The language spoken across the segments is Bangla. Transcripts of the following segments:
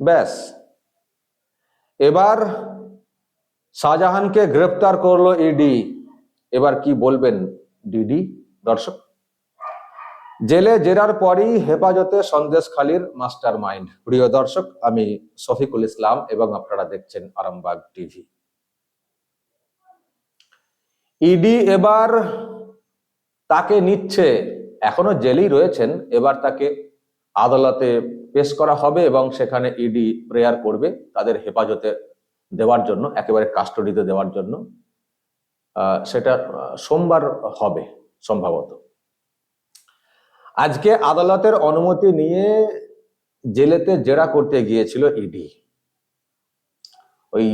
ব্যাস। এবার শাহজাহানকে গ্রেফতার করল ইডি এবার কি বলবেন ডিডি দর্শক? জেলে জেরার পরই হেফাজতে সন্দেশখালীর মাস্টার মাইন্ড প্রিয় দর্শক, আমি শফিকুল ইসলাম এবং আপনারা দেখছেন আরামবাগ টিভি। ইডি এবার তাকে নিচ্ছে। এখনও জেলেই রয়েছেন। এবার তাকে আদালতে পেশ করা হবে এবং সেখানে ইডি প্রেয়ার করবে তাদের হেফাজতে দেওয়ার জন্য, একেবারে কাস্টডিতে দেওয়ার জন্য। সেটা সোমবার হবে সম্ভবত। আজকে আদালতের অনুমতি নিয়ে জেলেতে জেরা করতে গিয়েছিল ইডি ওই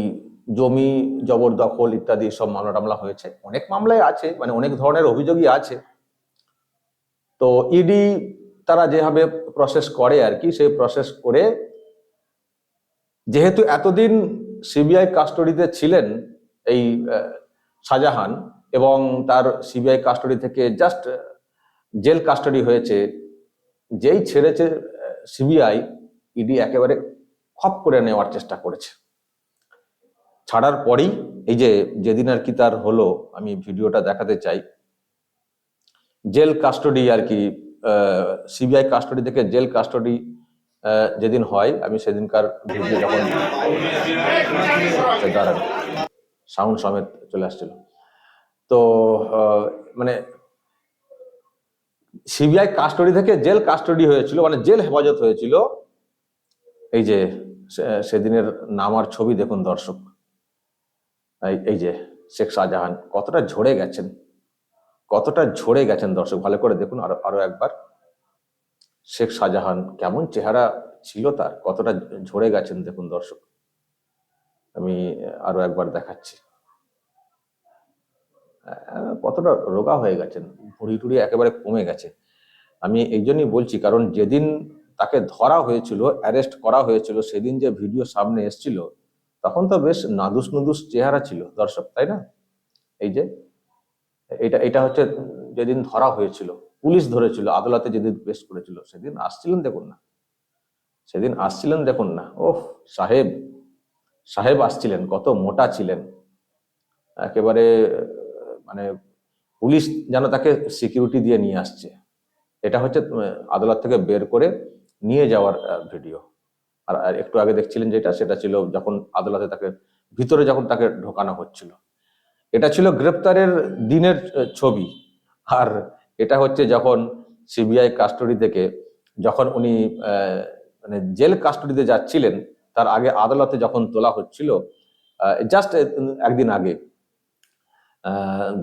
জমি, জবরদখল ইত্যাদি সব মামলা টামলা হয়েছে। অনেক মামলায় আছে মানে অনেক ধরনের অভিযোগই আছে। তো ইডি তারা যেভাবে প্রসেস করে আর কি, সেই প্রসেস করে যেহেতু এতদিন সিবিআই কাস্টডিতে ছিলেন এই শাহজাহান এবং তার সিবিআই কাস্টডি থেকে জাস্ট জেল কাস্টডি হয়েছে, যেই ছেড়েছে সিবিআই ইডি একেবারে খপ করে নেওয়ার চেষ্টা করেছে। ছাড়ার পরেই এই যে যেদিন আর কি তার হলো, আমি ভিডিওটা দেখাতে চাই, জেল কাস্টডি আর কি সিবিআই কাস্টডি থেকে জেল কাস্টডি যেদিন হয়, আমি সেদিনকার ভিডিও যখন দাঁড়ান সাউন্ড সমেত চলে আসছিল। তো মানে সিবিআই কাস্টডি থেকে জেল কাস্টডি হয়েছিল মানে জেল হেফাজত হয়েছিল। এই যে সেদিনের নামার ছবি দেখুন দর্শক। এই যে শেখ শাহজাহান কতটা ঝরে গেছেন। কতটা ঝরে গেছেন দর্শক? ভালো করে দেখুন আরও আরও একবার। শেখ শাহজাহান কেমন চেহারা ছিল তার? কতটা ঝরে গেছেন দেখুন দর্শক। আমি আরও একবার দেখাচ্ছি। কতটা রোগা হয়ে গেছেন। ভুড়ি টুড়ি একেবারে কমে গেছে। আমি এই জন্যই বলছি, কারণ যেদিন তাকে ধরা হয়েছিল অ্যারেস্ট করা হয়েছিল, সেদিন যে ভিডিও সামনে এসেছিল, তখন তো বেশ নাদুস নুদুস চেহারা ছিল। দর্শক, তাই না? এই যে এটা এটা হচ্ছে যেদিন ধরা হয়েছিল, পুলিশ ধরেছিল, আদালতে যেদিন পেশ করেছিল, সেদিন আসছিলেন দেখুন না। সেদিন আসছিলেন দেখুন না। ওহ সাহেব সাহেব আসছিলেন, কত মোটা ছিলেন। একেবারে মানে পুলিশ যেন তাকে সিকিউরিটি দিয়ে নিয়ে আসছে। এটা হচ্ছে আদালত থেকে বের করে নিয়ে যাওয়ার ভিডিও আর একটু আগে দেখছিলেন যেটা, সেটা ছিল যখন আদালতে তাকে, ভিতরে যখন তাকে ঢোকানো হচ্ছিল। এটা ছিল গ্রেপ্তারের দিনের ছবি। আর এটা হচ্ছে যখন সিবিআই কাস্টডি থেকে, যখন উনি মানে জেল কাস্টডিতে যাচ্ছিলেন, তার আগে আদালতে যখন তোলা হচ্ছিল জাস্ট একদিন আগে।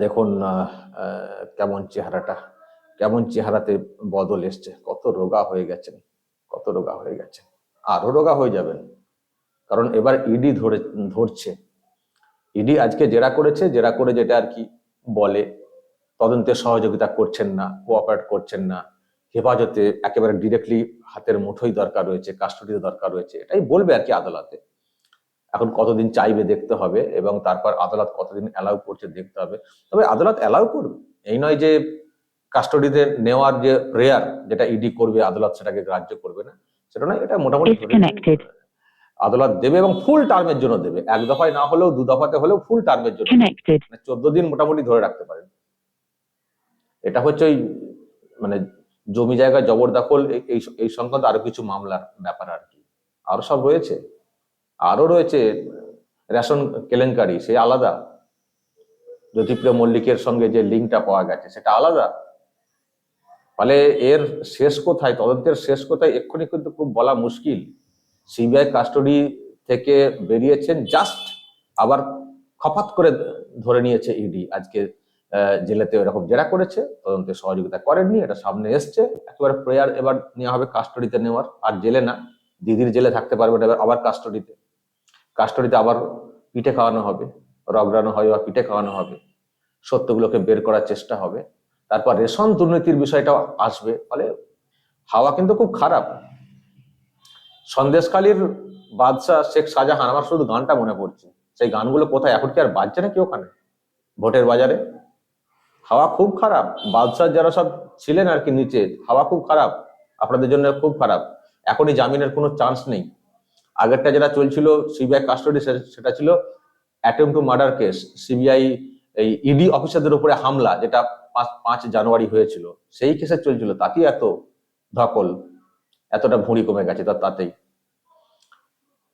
দেখুন কেমন চেহারাটা, কেমন চেহারাতে বদল এসছে। কত রোগা হয়ে গেছেন, কত রোগা হয়ে গেছেন। আরও রোগা হয়ে যাবেন। কারণ এবার ইডি ধরে, ধরছে। ইডি আজকে জেরা করেছে, জেরা করে যেটা আর কি বলে, তদন্তে সহযোগিতা করছেন না কোঅপারেট করছেন না, হেফাজতে একেবারে ডিরেক্টলি হাতের মুঠোই দরকার রয়েছে কাস্টডিতে দরকার রয়েছে, এটাই বলবে আর কি আদালতে এখন কতদিন চাইবে দেখতে হবে এবং তারপর আদালত কতদিন অ্যালাউ করছে দেখতে হবে তবে আদালত অ্যালাউ করবে, এই নয় যে কাস্টডিতে নেওয়ার যে প্রেয়ার যেটা ইডি করবে, আদালত সেটাকে গ্রাহ্য করবে না, সেটা নয়, এটা মোটামুটি. আদালত দেবে এবং ফুল টার্মের জন্য দেবে। এক দফায় না হলেও দু দফাতে হলেও ফুল টার্মের জন্য মানে চোদ্দ দিন মোটামুটি ধরে রাখতে পারেন। এটা হচ্ছে ওই মানে জমি জায়গা জবরদখল এই- এই এই সংক্রান্ত আরও কিছু মামলার ব্যাপার আর কি। আরও সব রয়েছে। আরও রয়েছে রেশন কেলেঙ্কারি সে আলাদা। জ্যোতিপ্রিয় মল্লিকের সঙ্গে যে লিঙ্কটা পাওয়া গেছে সেটা আলাদা। ফলে এর শেষ কোথায় তদন্তের শেষ কোথায় এক্ষুনি কিন্তু খুব বলা মুশকিল। সিবিআই কাস্টডি থেকে বেরিয়েছেন জাস্ট আবার খপাত করে ধরে নিয়েছে ইডি আজকে আহ, জেলেতে এরকম জেরা করেছে তদন্তে সহযোগিতা করেননি এটা সামনে এসছে। একেবারে প্রেয়ার এবার নেওয়া হবে কাস্টডিতে নেওয়ার আর জেলে না দিদির জেলে থাকতে পারবে না আবার কাস্টডিতে কাস্টডিতে আবার পিঠে খাওয়ানো হবে রগড়ানো হয় বা পিঠে খাওয়ানো হবে সত্যগুলোকে বের করার চেষ্টা হবে। তারপর রেশন দুর্নীতির বিষয়টাও আসবে ফলে হাওয়া কিন্তু খুব খারাপ। সন্দেশখালীর বাদশাহ শেখ শাহজাহান, আমার শুধু গানটা মনে পড়ছে। সেই গানগুলো কোথায়? এখন কি আর বাজছে নাকি ওখানে? ভোটের বাজারে? হাওয়া খুব খারাপ। বাদশাহ যারা সব ছিলেন আর কি নিচে, হাওয়া খুব খারাপ। আপনাদের জন্য খুব খারাপ। এখনই জামিনের কোনো চান্স নেই। আগেরটা যেটা চলছিল সিবিআই কাস্টডি সেটা ছিল attempt to murder case CBI এই ইডি অফিসারদের উপরে হামলা, যেটা পাঁচ পাঁচ জানুয়ারি হয়েছিল। সেই কেসে চলছিল। তাতেই এত ধকল। এতটা ভুঁড়ি কমে গেছে তার তাতেই।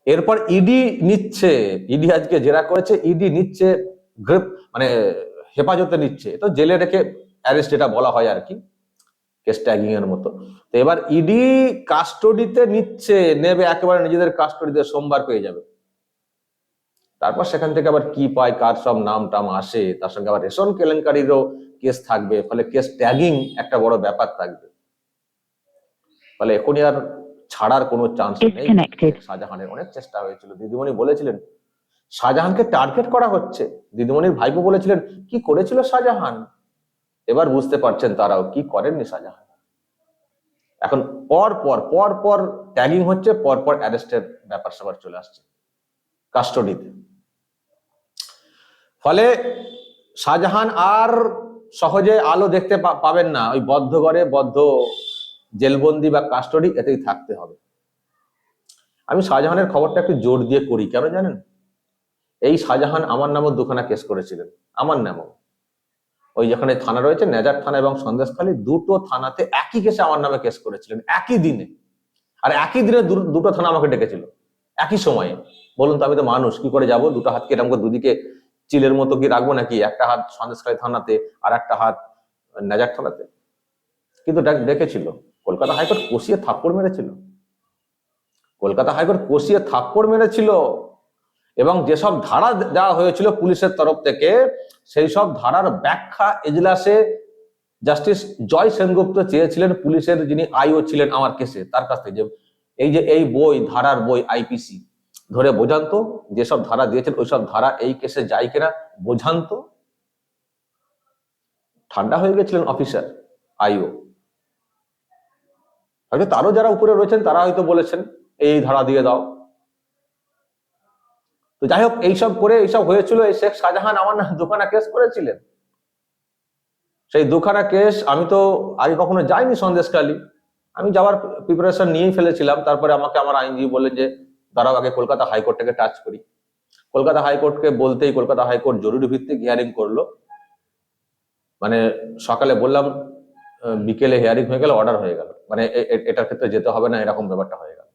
এরপর ইডি নিচ্ছে, ইডি আজকে জেরা করেছে, ইডি নিচ্ছে গ্রেপ মানে হেফাজতে নিচ্ছে। তো জেলে রেখে অ্যারেস্ট যেটা বলা হয় আর কি কেস ট্যাগিং এর মতো। তো এবার ইডি কাস্টডিতে নিচ্ছে, নেবে একেবারে নিজেদের কাস্টডিতে সোমবার পেয়ে যাবে। তারপর সেখান থেকে আবার কি পায়, কার সব নাম টাম আসে, তার সঙ্গে আবার রেশন কেলেঙ্কারিরও কেস থাকবে, ফলে কেস ট্যাগিং একটা বড় ব্যাপার থাকবে। ফলে এখনই আর ছাড়ার কোনো চান্স নেই। শাহজাহানের অনেক চেষ্টা হয়েছিল। দিদিমণি বলেছিলেন শাহজাহানকে টার্গেট করা হচ্ছে। দিদিমণির ভাইপো বলেছিলেন কি করেছিল শাহজাহান? এবার বুঝতে পারছেন তারাও কি করেননি শাহজাহান। এখন পর পর পর পর ট্যাগিং হচ্ছে পর পর অ্যারেস্টের ব্যাপার স্যাপার চলে আসছে কাস্টডিতে ফলে শাহজাহান আর সহজে আলো দেখতে পাবেন না। ওই বদ্ধ ঘরে বদ্ধ জেলবন্দি বা কাস্টডি এতেই থাকতে হবে। আমি শাহজাহানের খবরটা একটু জোর দিয়ে করি, কেন জানেন? এই শাহজাহান আমার নামও দুখানা কেস করেছিলেন, আমার নামও। ওই যেখানে থানা রয়েছে, নেজার থানা এবং সন্দেশখালী, দুটো থানাতে একই কেসে আমার নামে কেস করেছিলেন, একই দিনে। আর একই দিনে দুটো থানা আমাকে ডেকেছিল, একই সময়ে। বলুন তো আমি তো মানুষ, কি করে যাব? দুটো হাতকে এরকম দুদিকে চিলের মতো কি রাখব নাকি? একটা হাত সন্দেশখালী থানাতে আর একটা হাত নেজার থানাতে। কিন্তু ডাক ডেকেছিল। কলকাতা হাইকোর্ট কষিয়ে থাপ্পড় মেরেছিল। কলকাতা হাইকোর্ট কষিয়ে থাপ্পড় মেরেছিল এবং যেসব ধারা দেওয়া হয়েছিল পুলিশের তরফ থেকে, সেই সব ধারার ব্যাখ্যা এজলাসে জাস্টিস জয় সেনগুপ্ত চেয়েছিলেন পুলিশের যিনি আইও ছিলেন আমার কেসে, তার কাছ থেকে। যে এই যে এই বই, ধারার বই, আইপিসি, ধরে বোঝান তো যেসব ধারা দিয়েছেন ওইসব ধারা এই কেসে যায় কিনা বোঝান্ত। ঠান্ডা হয়ে গেছিলেন অফিসার, আইও। হয়তো তারও যারা উপরে রয়েছেন, তারা হয়তো বলেছেন, এই ধারা দিয়ে দাও। তো যাই হোক, এইসব করে, এইসব হয়েছিল, এই শেখ শাহজাহান আমার না দুখানা কেস করেছিলেন। সেই দুখানা কেস আমি তো আগে কখনো যাইনি সন্দেশকালী আমি যাওয়ার প্রিপারেশন নিয়েই ফেলেছিলাম। তারপরে আমাকে আমার আইনজীবী বললেন যে, দাঁড়াও, আগে কলকাতা হাইকোর্টটাকে টাচ করি। কলকাতা হাইকোর্টকে বলতেই কলকাতা হাইকোর্ট জরুরি ভিত্তিক হিয়ারিং করল। মানে সকালে বললাম বিকেলে হিয়ারিং হয়ে গেল অর্ডার হয়ে গেল। মানে এটার ক্ষেত্রে যেতে হবে না, এরকম ব্যাপারটা হয়ে গেল।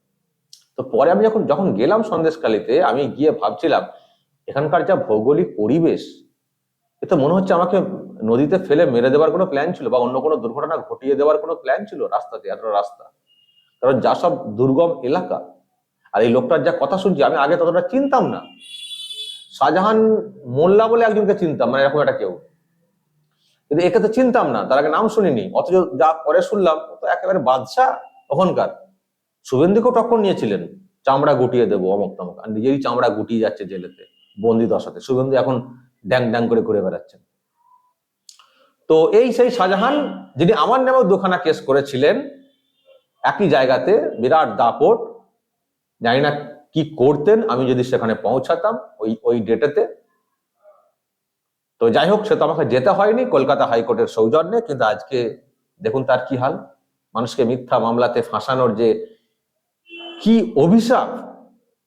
তো পরে আমি যখন যখন গেলাম সন্দেশকালীতে আমি গিয়ে ভাবছিলাম, এখানকার যা ভৌগোলিক পরিবেশ এ তো মনে হচ্ছে আমাকে নদীতে ফেলে মেরে দেওয়ার কোনো প্ল্যান ছিল বা অন্য কোনো দুর্ঘটনা ঘটিয়ে দেওয়ার কোনো প্ল্যান ছিল রাস্তাতে এত রাস্তা। কারণ যা সব দুর্গম এলাকা, আর এই লোকটার যা কথা শুনছি, আমি আগে ততটা চিনতাম না। শাহজাহান মোল্লা বলে একজনকে চিনতাম মানে এরকম একটা কেউ। কিন্তু একে তো চিনতাম না, তার আগে নাম শুনিনি, অথচ যা পরে শুনলাম তো একেবারে বাদশাহ তখনকার। শুভেন্দুকেও টক্কর নিয়েছিলেন, চামড়া গুটিয়ে দেবো অমক তমক, আর নিজেরই চামড়া গুটিয়ে যাচ্ছে জেলেতে, বন্দি দশাতে। শুভেন্দু এখন ড্যাং ড্যাং করে ঘুরে বেড়াচ্ছেন। তো এই সেই শাহজাহান, যিনি আমার নামেও দুখানা কেস করেছিলেন, একই জায়গাতে, বিরাট দাপট, জানি না কি করতেন, আমি যদি সেখানে পৌঁছাতাম, ওই ওই ডেটেতে তো যাই হোক সে তো আমাকে যেতে হয়নি, কলকাতা হাইকোর্টের সৌজন্যে, কিন্তু আজকে দেখুন তার কি হাল। মানুষকে মিথ্যা মামলাতে ফাঁসানোর যে কি অভিশাপ,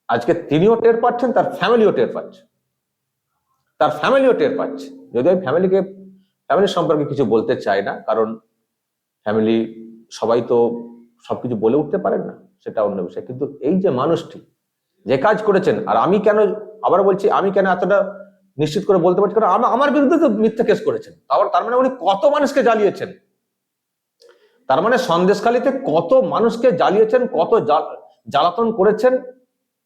আজকে তিনিও টের পাচ্ছেন, তার ফ্যামিলিও টের পাচ্ছে। তার ফ্যামিলিও টের পাচ্ছে। যদি আমি ফ্যামিলিকে, ফ্যামিলির সম্পর্কে কিছু বলতে চাই না, কারণ ফ্যামিলি সবাই তো সবকিছু বলে উঠতে পারেন না, সেটা অন্য বিষয়। কিন্তু এই যে মানুষটি যে কাজ করেছেন, আর আমি কেন আবার বলছি, আমি কেন এতটা নিশ্চিত করে বলতে পারছি, কারণ আমা- আমার বিরুদ্ধে তো মিথ্যা কেস করেছেন। আবার তার মানে উনি কত মানুষকে জ্বালিয়েছেন? তার মানে সন্দেশখালীতে কত মানুষকে জ্বালিয়েছেন, কত জ্বাল- জ্বালাতন করেছেন,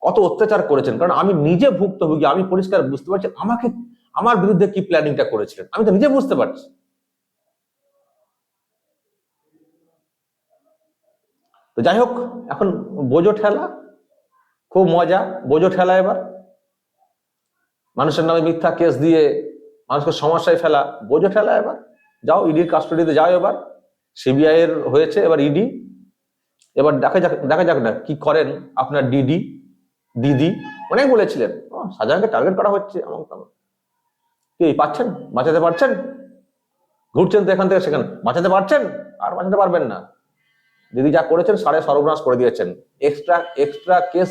কত অত্যাচার করেছেন? কারণ আমি নিজে ভুক্তভোগী, আমি পরিষ্কার বুঝতে পারছি, আমাকে, আমার বিরুদ্ধে কি প্ল্যানিংটা করেছিলেন? আমি তো নিজে বুঝতে পারছি। তো যাই হোক, এখন বোঝো ঠেলা, খুব মজা, বোঝো ঠেলা এবার। মানুষের নামে মিথ্যা কেস দিয়ে মানুষকে সমস্যায় ফেলা, বোঝো ফেলা এবার। যাও ইডির কাস্টডিতে যাও এবার। সিবিআই এর হয়েছে এবার ইডি এবার দেখা যাক দেখা যাক না কি করেন আপনার ডিডি দিদি। অনেক বলেছিলেন শাহজাহানকে টার্গেট করা হচ্ছে তেমন। কি, পাচ্ছেন? বাঁচাতে পারছেন? ঘুরছেন তো এখান থেকে সেখানে, বাঁচাতে পারছেন? আর বাঁচাতে পারবেন না। দিদি যা করেছেন সাড়ে সর্বনাশ করে দিয়েছেন। এক্সট্রা এক্সট্রা কেস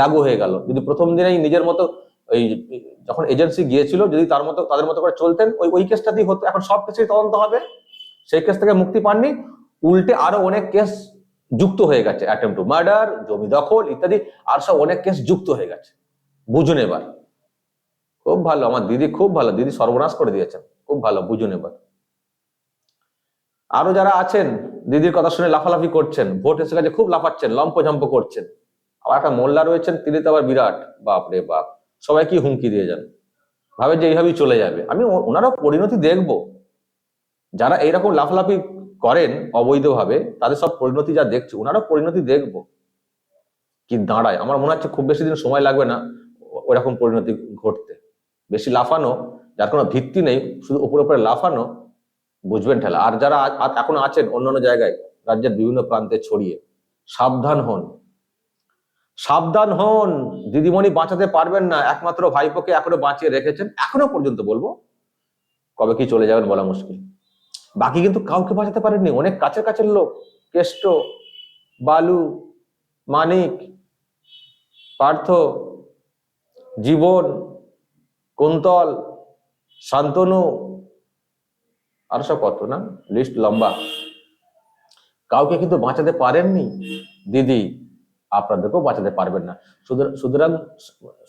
লাগু হয়ে গেল। যদি প্রথম দিনেই নিজের মতো ওই যখন এজেন্সি গিয়েছিল, যদি তার মতো, তাদের মতো করে চলতেন, ওই ওই কেসটাতেই হতো। এখন সব কিছুই তদন্ত হবে। সেই কেস থেকে মুক্তি পাননি। উল্টে আরও অনেক কেস যুক্ত হয়ে গেছে। অ্যাটেম্প টু মার্ডার, জমি দখল ইত্যাদি, আর সব অনেক কেস যুক্ত হয়ে গেছে। বুঝুন এবার। খুব ভালো। আমার দিদি খুব ভালো। দিদি সর্বনাশ করে দিয়েছেন। খুব ভালো। বুঝুন এবার। আরও যারা আছেন, দিদির কথা শুনে লাফালাফি করছেন, ভোট এসে গেছে, খুব লাফাচ্ছেন, লম্পঝম্প করছেন। আবার একটা মোল্লা রয়েছেন, তিনি তো আবার বিরাট। বাপরে বাপ। সবাই কি হুমকি দিয়ে যান ভাবে যে এইভাবেই চলে যাবে। আমি ও- ওনারও পরিণতি দেখব। যারা এইরকম লাফালাফি করেন অবৈধভাবে, তাদের সব পরিণতি যা দেখছে, ওনারও পরিণতি দেখব। কি দাঁড়ায়? আমার মনে হচ্ছে খুব বেশি দিন সময় লাগবে না ও- ওরকম পরিণতি ঘটতে। বেশি লাফানো, যার কোনো ভিত্তি নেই, শুধু উপরে উপরে লাফানো, বুঝবেন ঠেলা। আর যারা আ- আছেন অন্যান্য জায়গায়, রাজ্যের বিভিন্ন প্রান্তে ছড়িয়ে, সাবধান হন। সাবধান হন। দিদিমণি বাঁচাতে পারবেন না। একমাত্র ভাইপোকে এখনও বাঁচিয়ে রেখেছেন। এখনও পর্যন্ত বলব, কবে কি চলে যাবেন বলা মুশকিল। বাকি কিন্তু কাউকে বাঁচাতে পারেননি। অনেক কাছের কাছের লোক, কেষ্ট, বালু, মানিক, পার্থ, জীবন, কুন্তল, শান্তনু, আর সব কত না? লিস্ট লম্বা। কাউকে কিন্তু বাঁচাতে পারেননি। দিদি আপনাদেরকেও বাঁচাতে পারবেন না। সুতরাং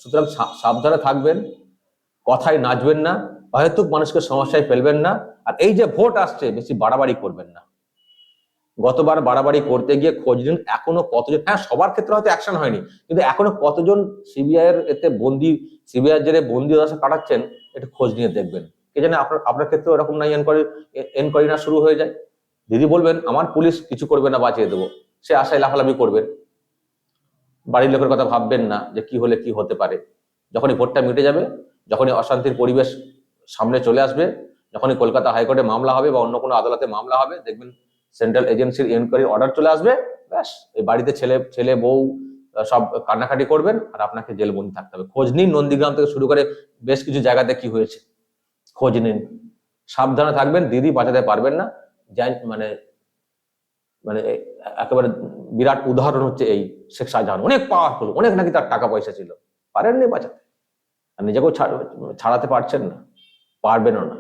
সুতরাং সাবধানে থাকবেন, কথায় নাচবেন না হয়তো মানুষকে সমস্যায় ফেলবেন না, আর এই যে ভোট আসছে, বেশি বাড়াবাড়ি করবেন না। গতবার বাড়াবাড়ি করতে গিয়ে খোঁজ নিন, এখনও কতজন হ্যাঁ সবার ক্ষেত্রে হয়তো অ্যাকশন হয়নি, কিন্তু এখনও কতজন সিবিআই এর এতে বন্দি সিবিআই জেরে বন্দি দশা কাটাচ্ছেন একটু খোঁজ নিয়ে দেখবেন। কে জানে আপনার আপনার ক্ষেত্রে এরকম নাই এনকোয়ারি এনকোয়ারি না শুরু হয়ে যায়? দিদি বলবেন, আমার পুলিশ কিছু করবে না, বাঁচিয়ে দেবো। সে আশায় লাফালাফি করবেন। বাড়ির লোকের কথা ভাববেন না যে কি হলে কি হতে পারে। যখনই ভোটটা মিটে যাবে, যখনই অশান্তির পরিবেশ সামনে চলে আসবে, যখনই কলকাতা হাইকোর্টে মামলা হবে বা অন্য কোনো আদালতে মামলা হবে, দেখবেন সেন্ট্রাল এজেন্সির এনকোয়ারি অর্ডার চলে আসবে, ব্যাস, এই বাড়িতে ছেলে ছেলে, বউ সব কান্নাকাটি করবেন আর আপনাকে জেলবন্দি থাকতে হবে। খোঁজ নিন নন্দীগ্রাম থেকে শুরু করে বেশ কিছু জায়গাতে কি হয়েছে। খোঁজ নিন। সাবধানে থাকবেন, দিদি বাঁচাতে পারবেন না। মানে মানে একেবারে বিরাট উদাহরণ হচ্ছে এই শেখ শাহজাহান। অনেক পাওয়ারফুল অনেক নাকি তার টাকা পয়সা ছিল। পারেননি বাঁচাতে। আর নিজেকেও ছাড়াতে পারছেন না। পারবেনও না।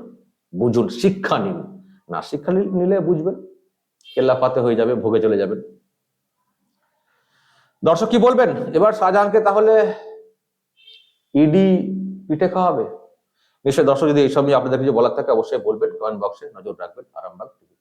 বুঝুন, শিক্ষা নিন। না শিক্ষা নিলে বুঝবেন। কেল্লাফাতে হয়ে যাবে, ভোগে চলে যাবেন। দর্শক কি বলবেন? এবার শাহজাহানকে তাহলে ইডি পিঠে খাওয়াবে? নিশ্চয়ই দর্শক যদি এইসব নিয়ে আপনাদের কিছু বলার থাকে, অবশ্যই বলবেন। কমেন্ট বক্সে নজর রাখবেন। আরামবাগ টিভি